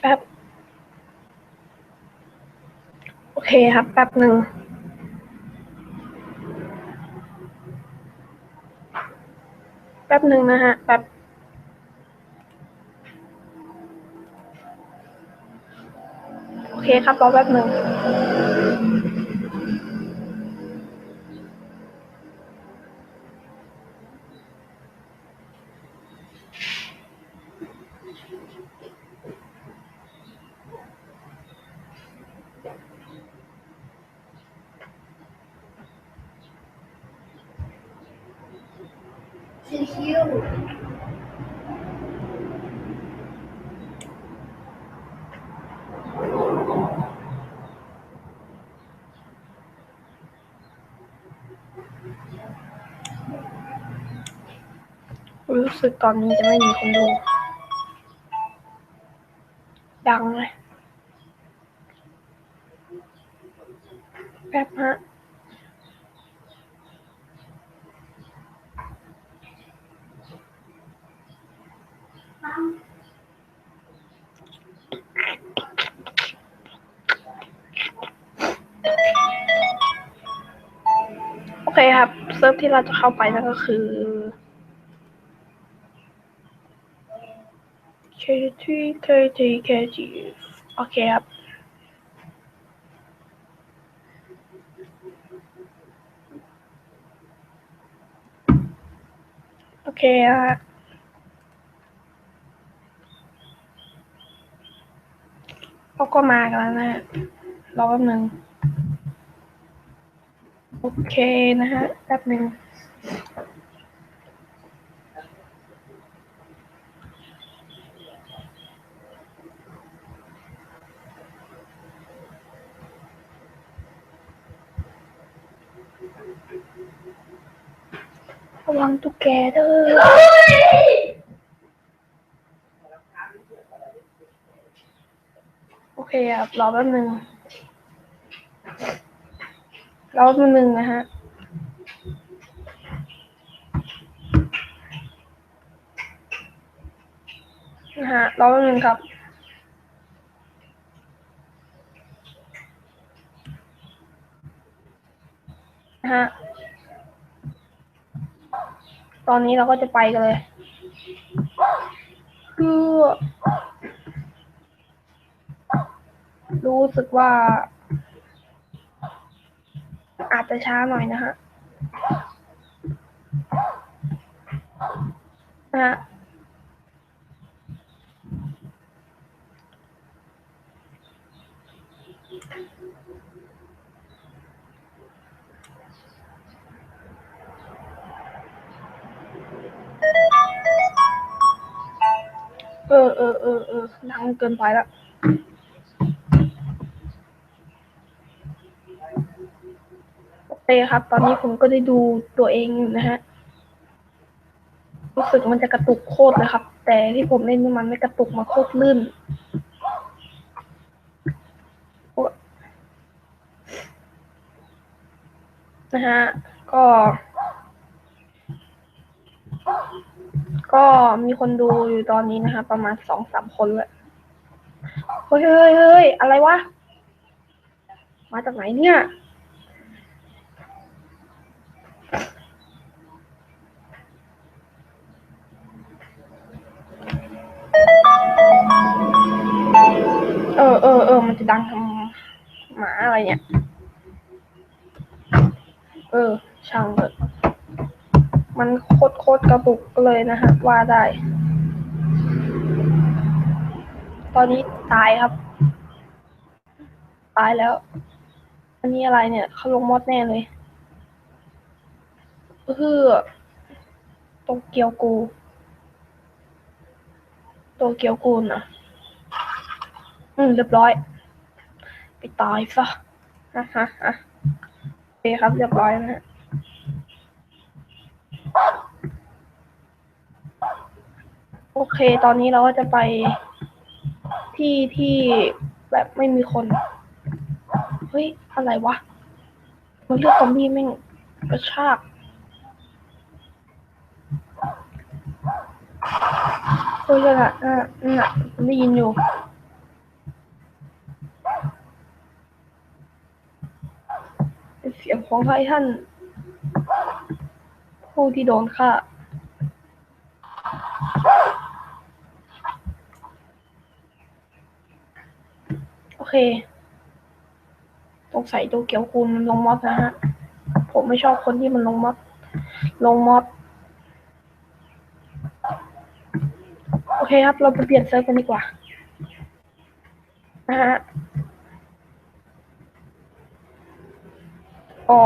แป๊บ โอเคครับ แป๊บหนึ่งแป๊บหนึ่งนะฮะ แป๊บโอเคครับรอแป๊บหนึ่ง รู้สึกตอนนี้จะไม่มีคนดู ดังเลยแป๊บฮะโอเคครับ เซิร์ฟที่เราจะเข้าไปนั่นก็คือ KT KT KT โอเคครับ โอเคอะเขาก็มากันแล้วนะฮะรอแป๊บหนึ่งโอเคนะฮะ แป๊บหนึ่ง ระ แกเด้อโอเคครับรอแป๊บนึงรอแป๊บนึงนะฮะนะฮะรอแป๊บนึงครับนะฮะ ตอนนี้เราก็จะไปกันเลย คือรู้สึกว่า อาจจะช้าหน่อยนะฮะนะฮะ เออเออเออเออดังเกินไปละโอเคครับ ตอนนี้ผมก็ได้ดูตัวเองอยู่นะฮะ รู้สึกมันจะกระตุกโคตรเลยครับ แต่ที่ผมเล่นมันไม่กระตุกมาโคตรลื่นโอ้นะฮะ ก็ ก็ มีคนดูอยู่ตอนนี้นะคะ ประมาณสองสามคนเลยเฮ้ยเฮ้ยเฮ้ยอะไรวะ มาจากไหนเนี่ยเออเออเออ มันจะดังทำหมาอะไรเนี่ย เออ ช่างเถอะ มันโคตรโคตรกระตุกเลยนะฮะว่าได้ ตอนนี้ตายครับ ตายแล้ว อันนี้อะไรเนี่ยเขาลงมอดแน่เลยเออโตเกียวกูโตเกียวกูนะอืมเรียบร้อย ไปตายซะฮะฮะฮะโอเคครับเรียบร้อยนะฮะ โอเค ตอนนี้เราก็จะไปที่ที่แบบไม่มีคน เฮ้ย อะไรวะ มันเลือกซอมบี้แม่งกระชากโอ้ยน่ะน่ะน่ะได้ยินอยู่เสียงของไทท่านผู้ที่โดนฆ่า เคสงใสัยตัวเกียวคูณมันลงมอสนะฮะ ผมไม่ชอบคนที่มันลงมอสลงมอสโอเคครับ เราไปเปลี่ยนเซิร์ฟกันดีกว่านะฮะก็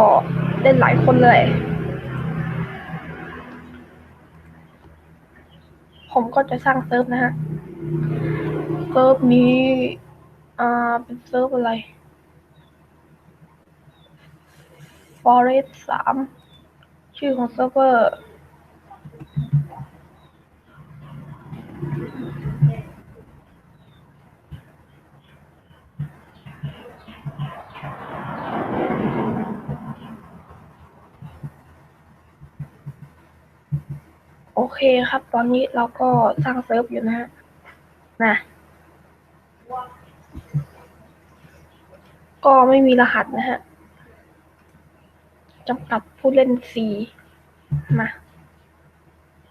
เล่นหลายคนเลย ผมก็จะสร้างเซิร์ฟนะฮะ เซิร์ฟนี้ อ่า เป็นเซิร์ฟอะไร Forest สาม ชื่อของเซิร์ฟเวอร์ โอเคครับ ตอนนี้เราก็สร้างเซิร์ฟอยู่นะฮะ นะ ก็ไม่มีรหัสนะฮะจำกัดผู้เล่นสีมา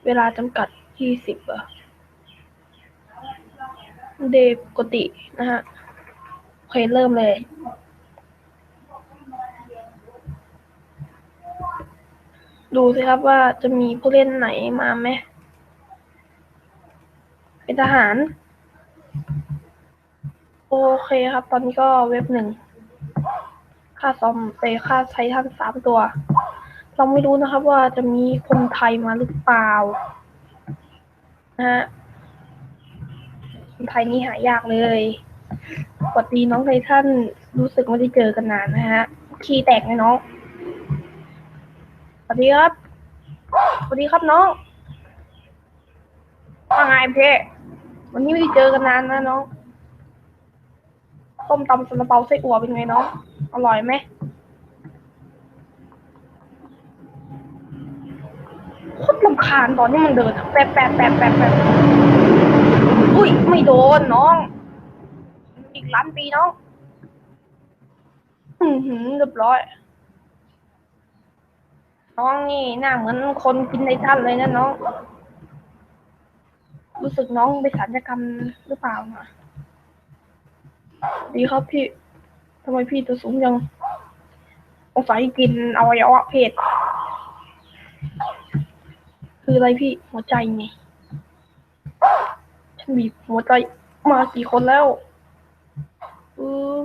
เวลาจำกัดยี่สิบอเดย์ปกตินะฮะโอเคเริ่มเลยดูสิครับว่าจะมีผู้เล่นไหนมาไหม เป็นทหาร โอเคครับ ตอนนี้ก็เว็บหนึ่ง ค่าซอมไปค่าไททันสามตัว เราไม่รู้นะครับว่าจะมีคนไทยมาหรือเปล่านะฮะคนไทยนี่หายากเลยสวัสดีน้องไททันรู้สึกไม่ได้เจอกันนานนะฮะขี้แตกไหมน้องสวัสดีครับสวัสดีครับน้องว่าไงเพ่วันนี้ไม่ได้เจอกันนานนะน้อง ต้มตำซาลาเปาไส้อั่วเป็นไงน้องอร่อยไหมโคตรลำคาญตอนที่มันเดินอะแปะแปะแปะแปะแปอุ้ยไม่โดนน้อง อีกล้านปีน้องอือหือเรียบร้อย น้องนี่หน้าเหมือนคนกินในท่านเลยนะน้อง รู้สึกน้องไปสัญญกรรมหรือเปล่านะ ดีครับพี่ทำไมพี่ตัวสูงยังสงสัยกินอวัยวะเพศ คืออะไรพี่หัวใจไงฉันบีบหัวใจมากี่คนแล้วเออ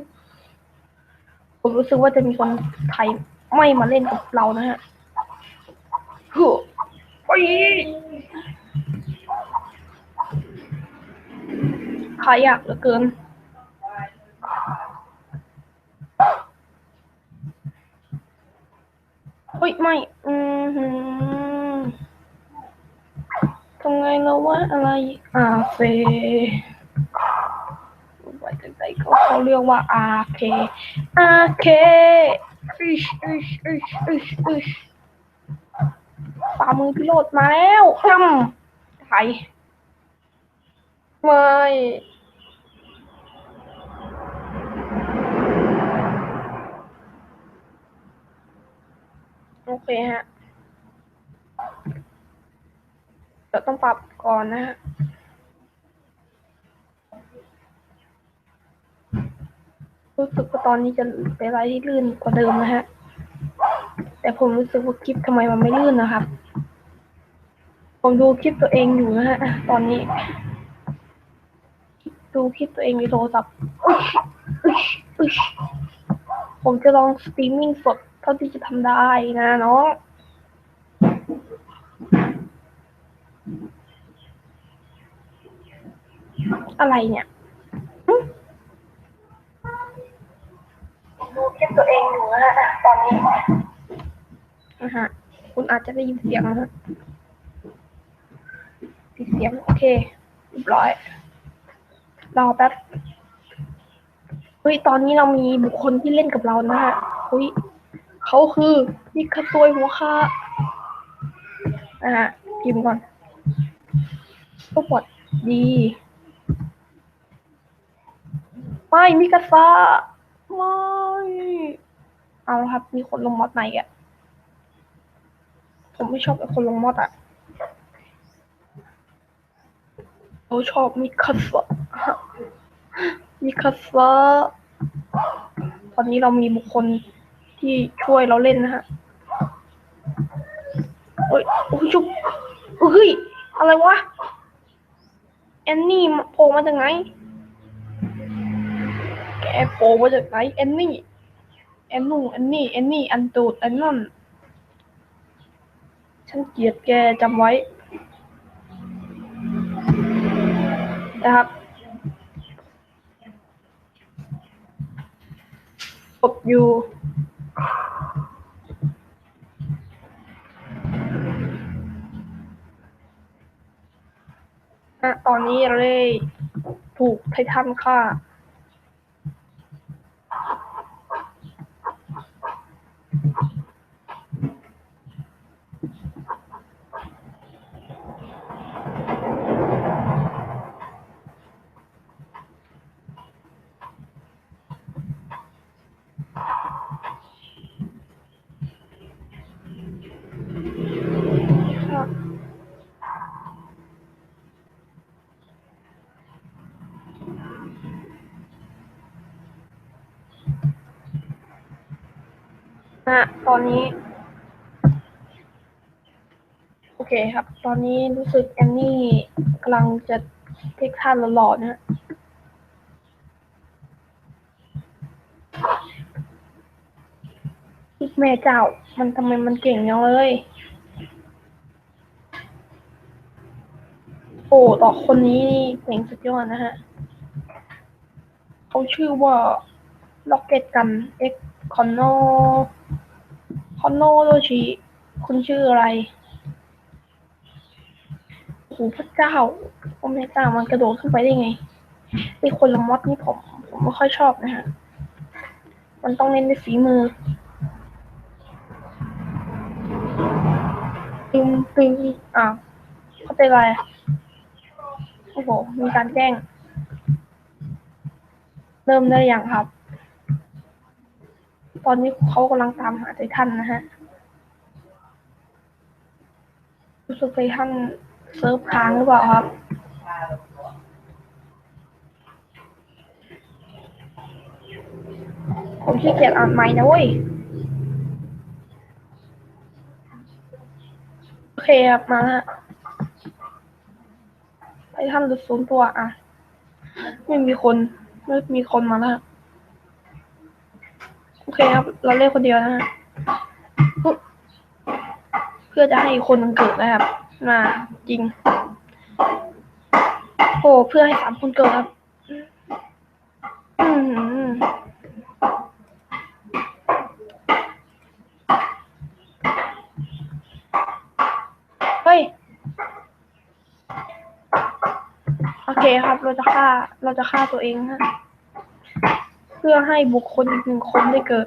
ผมรู้สึกว่าจะมีคนไทยไม่มาเล่นกับเรานะฮะโอ้โอ้ยขายยากเหลือเกิน เฮ้ยไม่ อืมทำไงแล้ววะอะไร อาเฟไปกันไปเขาเขาเรียกว่าอาเค อาเคอิชอิชอิชอิชอิชฝ่ามือพิโรธมาแล้วอืมไทยไม่ เคฮะเดี๋ยวต้องปรับก่อนนะฮะรู้สึกว่าตอนนี้จะเป็นอะไรที่ลื่นกว่าเดิมนะฮะ แต่ผมรู้สึกว่าคลิปทำไมมันไม่ลื่นนะครับ ผมดูคลิปตัวเองอยู่นะฮะ ตอนนี้ ดูคลิปตัวเองในโทรศัพท์ ผมจะลองสตรีมมิ่งสด ท่าที่จะทำได้นะน้องอะไรเนี่ยหึดูคลิปตัวเองอยู่นะฮะตอนนี้นะฮะคุณอาจจะได้ยินเสียงนะฮะปิดเสียง โอเคเรียบร้อย รอแป๊บเฮ้ย ตอนนี้เรามีบุคคลที่เล่นกับเรานะฮะเฮ้ย เขาคือพิกาซวยหัวคานะฮะพิมก่อนก็ปวดดีไม่มิกาซาไม่เอาละครับ มีคนลงมอดไหนอะผมไม่ชอบไอ้คนลงมอดอะเราชอบมิคัสะมิคัสะตอนนี้เรามีบุคคล ที่ช่วยเราเล่นนะฮะโอ้ยโอ้ยชุบเฮ้ย อะไรวะ แอนนี่โผล่มาจากไหน แกโผล่มาจากไหน แอนนี่ แอนนู่นแอนนี่ แอนนี่ อันตูดอันนั่น ฉันเกลียดแกจำไว้นะครับตบอยู่ ตอนนี้เราได้ถูกไททันฆ่า ตอนนี้ โอเคครับ ตอนนี้รู้สึกแอนนี่กำลังจะเทคท่านหล่อๆนะฮะอีกแม่เจ้า มันทำไมมันเก่งจังเลย โอ้ต่อคนนี้เก่งสุดยอดนะฮะเขาชื่อว่าล็อกเก็ตกันเอ็กคอนโน คอนโนโรชิคุณชื่ออะไรโอ้โหพระเจ้าโอ้แม่เจ้ามันกระโดดขึ้นไปได้ไงไอคนละมอดนี่ผม ผมไม่ค่อยชอบนะฮะ มันต้องเล่นด้วยฝีมือตึงตึงอ่าวเขาเป็นอะไรโอ้โหมีการแจ้ง เริ่มได้ยังครับ ตอนนี้เขากำลังตามหาไททันนะฮะรู้สึกไททันเซิร์ฟค้างหรือเปล่าครับผมขี้เกียจอ่านใหม่นะเว้ยโอเคครับมาแล้วไททันหลุดศูนย์ตัวอะ ไม่มีคน ไม่มีคนมาแล้ว โอเคครับ เราเล่นคนเดียวนะฮะเพื่อจะให้อีกคนหนึงเกิดนะครับ มาจริง โอ้เพื่อให้สามคนเกิดครับอืมเฮ้ย โอเคครับ เราจะฆ่า เราจะฆ่าตัวเองฮะ พื่อให้บุคคลอีกหนึ่งคนได้เกิด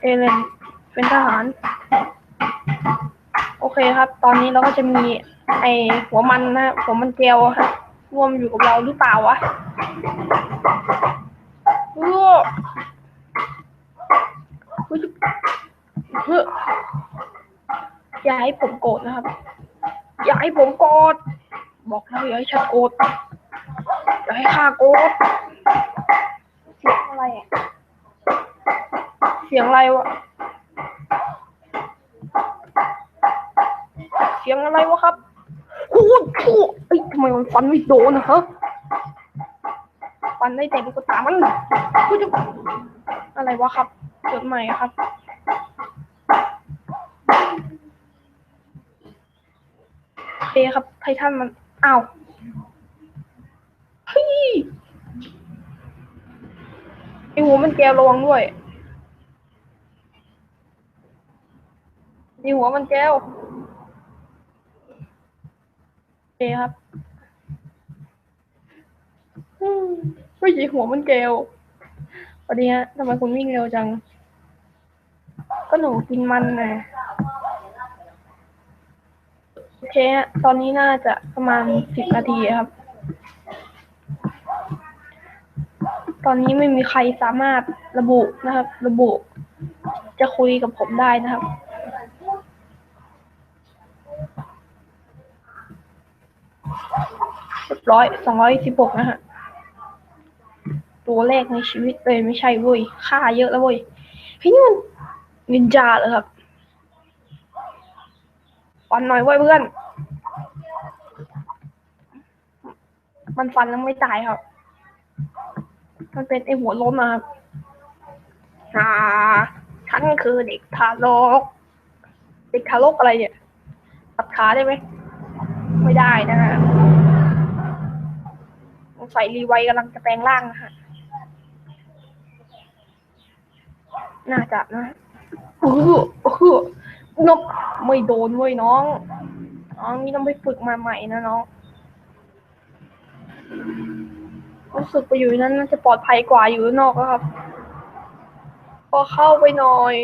เอเลนเป็นทหาร โอเคครับ ตอนนี้เราก็จะมีไอหัวมันนะหัวมันเกลียวอะฮะร่วมอยู่กับเราหรือเปล่าวะเออเฮ้ยเฮ้อย่าให้ผมโกรธนะครับ อย่าให้ผมโกรธบอกแล้วอย่าให้ฉันโกรธ ให้ข้าโกรธเสียงอะไรอะ เสียงอะไรวะ เสียงอะไรวะครับโอ้โหเอ้ยทำไมมันฟันไม่โดนนะฮะฟันได้แต่ลูกตามันกูจะอะไรวะครับเกิดใหม่ครับโอเคครับไททันมันอ้าวเฮ้ยไอหัวมัน แก้วระวังด้วยไอหัวมันแก้ว โอเคครับไม่ใช่หัวมันแก้ววัสดีฮะทำไมคุณวิ่งเร็วจัง ก็หนูกินมันนะโอเคฮะตอนนี้น่าจะประมาณสิบนาทีครับ ต ต อนนี้ไม่มีใครสามารถระบุนะครับ ระบุ จะคุยกับผมได้นะครับเรียบร้อยสองร้อยสิบหกนะฮะตัวแรกในชีวิตเลยไม่ใช่เว้ยค่าเยอะแล้วเว้ยพี่นี่มันนินจาเหรอครับฟันหน่อยเว้ยเพื่อน มันฟันแล้วไม่ตายครับ มันเป็นไอหัวล้มนะครับอ่าฉันคือเด็กทารก เด็กทารกอะไรเนี่ยตัดขาได้ไหม ไม่ได้นะฮะสงสัยรีไวกำลังจะแปลงร่างนะฮะ น่าจะนะอ้โหโอ้โหนกไม่โดนเว้ยน้องน้องนี่ต้องไปฝึกมาใหม่นะน้อง รู้สึกไปอยู่ในนั้นน่าจะปลอดภัยกว่าอยู่ข้างนอกอะครับ พอเข้าไปหน่อย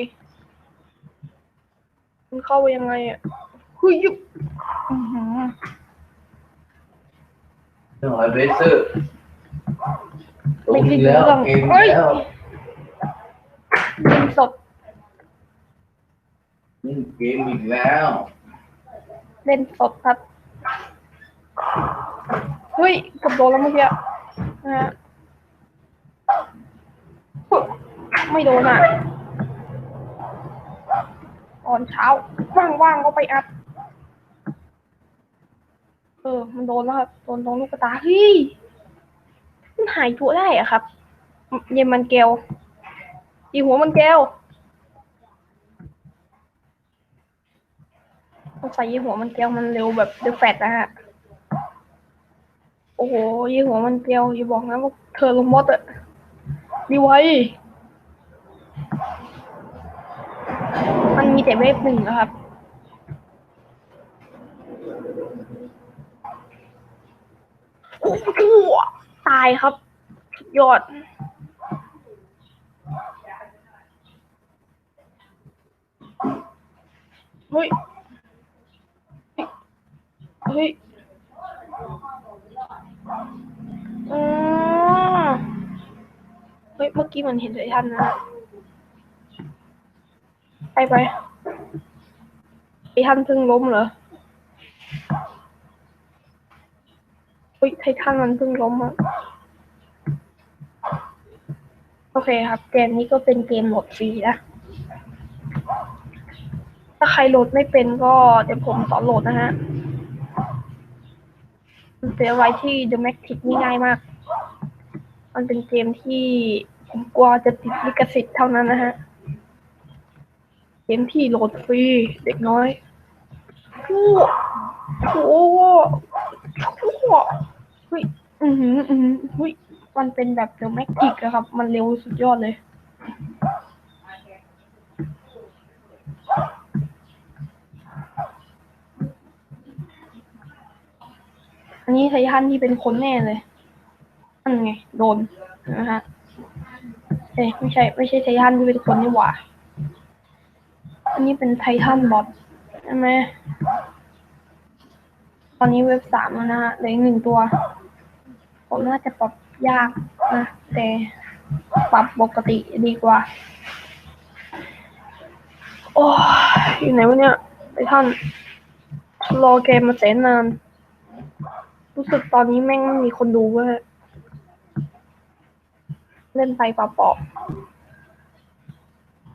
มันเข้าไปยังไงอะคุยยุบอื้อหือเรื่องอะไรเบสเซอร์ไม่ได้แล้วเรื่องเกมเฮ้ยแล้วเล่นสดเล่นเกมอีกแล้ว เล่นสดครับ เฮ้ยเกับโดนแล้วเมื่อกี้ นะฮะไม่โดนอะตอนเช้าว่างๆก็ไปอัด เออ มันโดนแล้วครับโดนตรงลูกกระตาเฮ้ยมันหายตัวได้อะครับ เยมันเกลอีหัวมันเกลต้องใส่ยี่หัวมันเกลมันเร็วแบบเดือะแฟตนะฮะ อ้โหยี่หัวมันเกลอย่าบอกนะว่าเธอลงมดอะดีไว้ มันมีแต่เวฟหนึ่งนะครับ โอ้โหตายครับยอดเฮ้ยเฮ้ย อืมเฮ้ยเมื่อกี้มันเห็นไททันนะ ไปไปไททันเพิ่งล้มเหรอเฮ้ยไททันมันเพิ่งล้มอะโอเคครับ เกมนี้ก็เป็นเกมโหลดฟรีนะ ถ้าใครโหลดไม่เป็นก็เดี๋ยวผมสอนโหลดนะฮะ เป็นอะไรที่ The Matrix นี่ง่ายมาก มันเป็นเกมที่ผมกลัวจะติดลิขสิทธิ์เท่านั้นนะฮะ เกมที่โหลดฟรีเด็กน้อยโอ้โหโอ้โหเฮ้ย อือหืออือหือเฮ้ย มันเป็นแบบ The Matrix อะครับ มันเร็วสุดยอดเลย อันนี้ไททันที่เป็นคนแน่เลยนั่นไง โดนนะฮะเอ้ยไม่ใช่ไม่ใช่ไททันที่เป็นคนนี่หว่า อันนี้เป็นไททันบอทใช่ไหมตอนนี้เว็บสามแล้วนะฮะเหลืออีกหนึ่งตัว ผมน่าจะปรับยากนะแต่ปรับปกติดีกว่า โอ้ยอยู่ไหนวะเนี่ยไททันรอเกมมาแสนนาน รู้สึกตอนนี้แม่งไม่มีคนดูเว้ยเล่นไปเปล่าๆ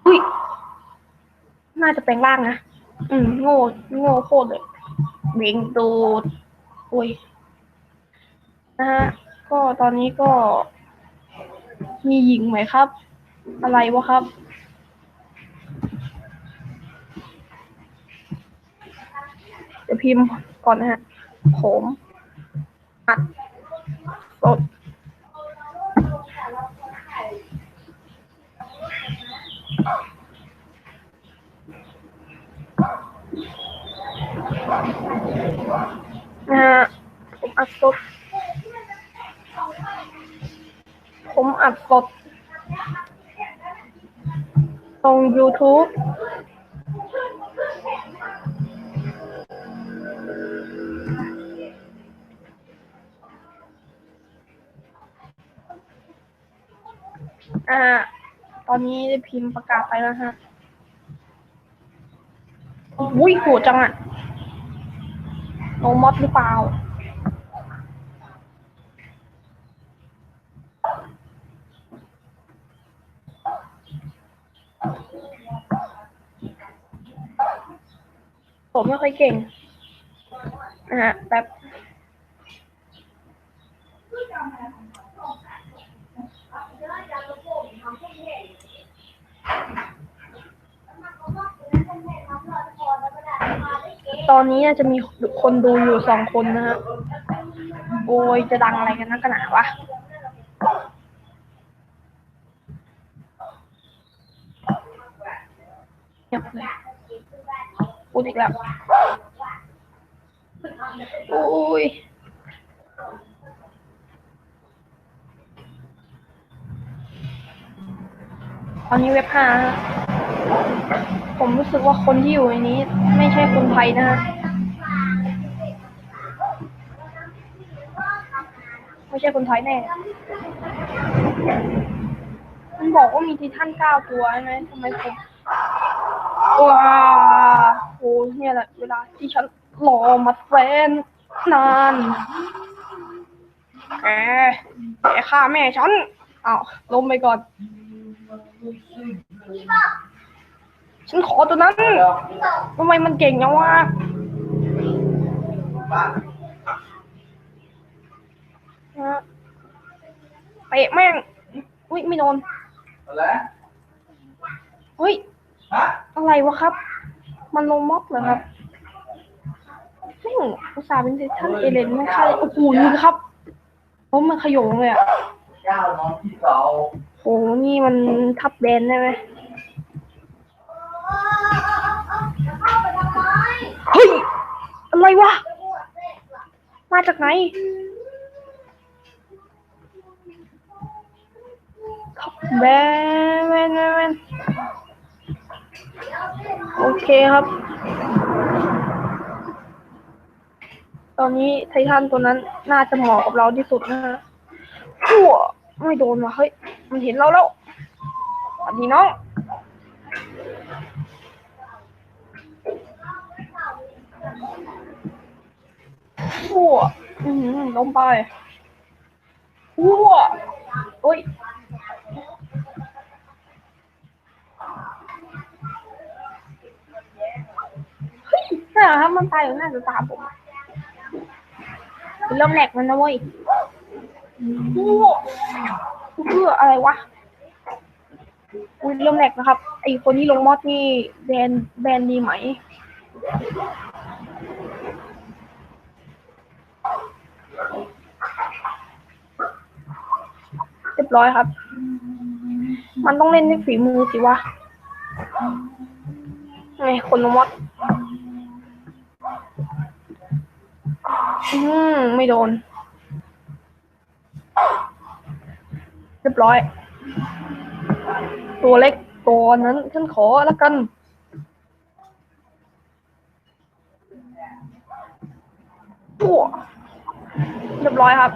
อุ้ย น่าจะแปลงร่างนะ อืม โง่ โง่โคตรเลยเบ่งตูดอุ้ย นะฮะ ก็ตอนนี้ก็ มีหญิงไหมครับ อะไรวะครับเดี๋ยวพิมพ์ก่อนนะฮะผม อัดสดนะฮะผมอัดสด ผมอัดสด ตรง YouTube อนนี้ได้พิมพ์ประกาศไปแล้วฮะอุ้ยโหดจังอะโนมอดหรือเปล่า ผมไม่ค่อยเก่งนะฮะแบบ ตอนนี้จะมีคนดูอยู่สองคนนะฮะโอ้ยจะดังอะไรกันนักกันหนาวะเงียบเลยพูดอีกแล้วโอ้ยตอนนี้เว็บห้าฮะ ผมรู้สึกว่าคนที่อยู่ในนี้ ไม่ใช่คนไทยนะฮะไม่ใช่คนไทยแน่ มันบอกว่ามีไททันเก้าตัวใช่ไหมทำไมผมว้าโอ้เนี่ยแหละเวลาที่ฉันรอมาแฟนนานแกแกฆ่าแม่ฉันอ้าวลงไปก่อน ฉันขอตัวนั้นทำไมมันเก่งจังวะฮะเตะแม่ง อุ้ยไม่โดนอะไรเฮ้ยฮะอะไรวะครับ มันลงม็อกเหรอครับแม่งอุตส่าห์เป็นท่านเอเลนไม่ค่าเลยโอ้โหดูดิครับโอ้มันขโยงเลยอะเจ้านอนที่เสาโหนี่มันทับแดนได้ไหม เฮ้ย อะไรวะ มาจากไหนทับแดนแมนแมนแมนโอเคครับ ตอนนี้ไททันตัวนั้นน่าจะเหมาะกับเราที่สุดนะฮะชั่วไม่โดนว่ะเฮ้ย มันเห็นเราแล้วสวัสดีน้อง ชั่วอืมลงไปชั่วโอ้ยเฮ้ยน่าครับมันตายอยู่หน้าจะตาผมเริ่มแหลกมันนะเว้ยโอ้โหเพื่ออะไรวะอุ้ยเริ่มแหลกนะครับ ไอคนที่ลงมอดนี่แบนแบนดีไหม รียบร้อยครับ มันต้องเล่นด้วยฝีมือสิวะไงคนลงมอดอืมไม่โดน เรียบร้อย ตัวเล็กตัวนั้นฉันขอแล้วกันตัวเรียบร้อยครับ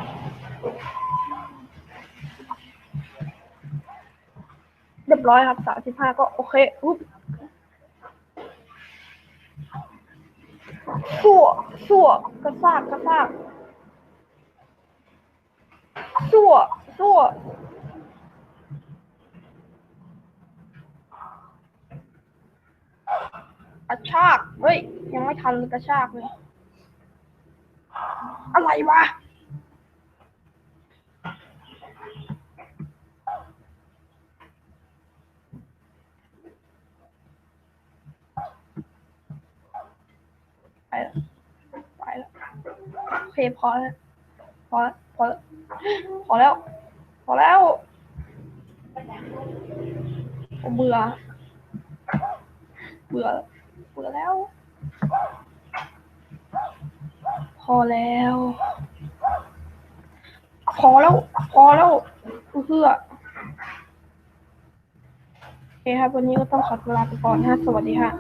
เรียบร้อยครับสามสิบห้าก็โอเคอุ๊บสั่วสั่วกระซากกระซากสั่วสั่วกระชาก เฮ้ย ยังไม่ทันกระชากเลย อะไรวะ ไป แล้วไปแล้วโอเคพอแล้ว พอแล้วพอแล้วพอแล้ว พอแล้วผมเบื่อ เบื่อ เบื่อแล้ว พอแล้ว พอแล้ว พอแล้วเพื่อ คครับ วันนี้ก็ต้องขอตัวลาไปก่อนนะสวัสดีค่ะ